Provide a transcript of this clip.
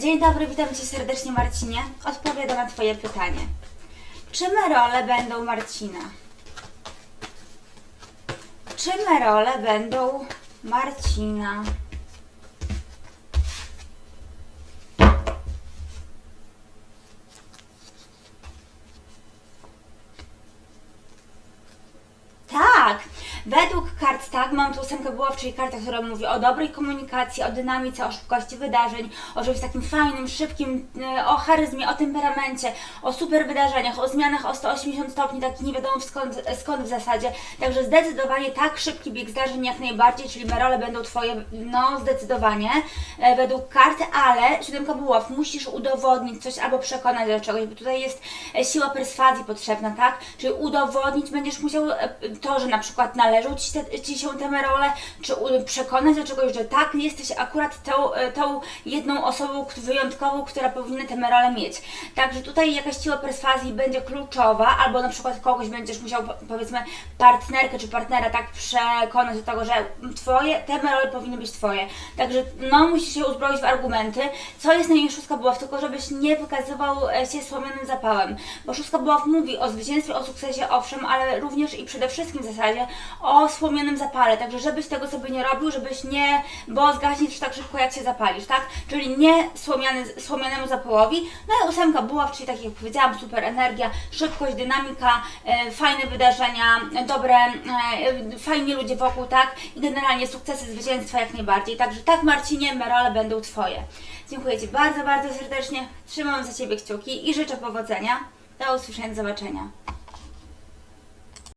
Dzień dobry, witam Cię serdecznie Marcinie. Odpowiadam na Twoje pytanie. Czy merole będą Marcina? Czy merole będą Marcina? Tak, według kart tak, mam tu ósemkę buław, czyli karta, która mówi o dobrej komunikacji, o dynamice, o szybkości wydarzeń, o czymś takim fajnym, szybkim, e, o charyzmie, o temperamencie, o super wydarzeniach, o zmianach o 180 stopni, taki nie wiadomo skąd, skąd w zasadzie. Także zdecydowanie tak, szybki bieg zdarzeń jak najbardziej, czyli merole będą Twoje, no zdecydowanie, e, według karty, ale siódemka buław, musisz udowodnić coś albo przekonać do czegoś, bo tutaj jest e, siła perswazji potrzebna, tak? Czyli udowodnić, będziesz musiał to, że na przykład należą ci, te, ci się te merole, czy przekonać do czegoś, że tak, jesteś akurat tą, e, tą jedną osobą wyjątkową, która powinna te merole mieć. Także tutaj jakaś siła perswazji będzie kluczowa, albo na przykład kogoś będziesz musiał, po- powiedzmy, partnerkę czy partnera tak przekonać do tego, że twoje, te merole powinny być twoje. Także no, musisz się uzbroić w argumenty. Co jest najmniej szóstka buław, tylko żebyś nie wykazywał e, się słomionym zapałem, bo szóstka buław mówi o zwycięstwie, o sukcesie, owszem, ale również i przede wszystkim w o słomionym zapale, także żebyś tego sobie nie robił, żebyś nie, bo zgaśniesz tak szybko jak się zapalisz, tak? Czyli nie słomiany, słomianemu zapałowi. No i ósemka buław, czyli tak jak powiedziałam, super energia, szybkość, dynamika, e, fajne wydarzenia, dobre, e, fajni ludzie wokół, tak? I generalnie sukcesy, zwycięstwa jak najbardziej. Także tak Marcinie, merole będą Twoje. Dziękuję Ci bardzo, bardzo serdecznie, trzymam za Ciebie kciuki i życzę powodzenia. Do usłyszenia, do zobaczenia.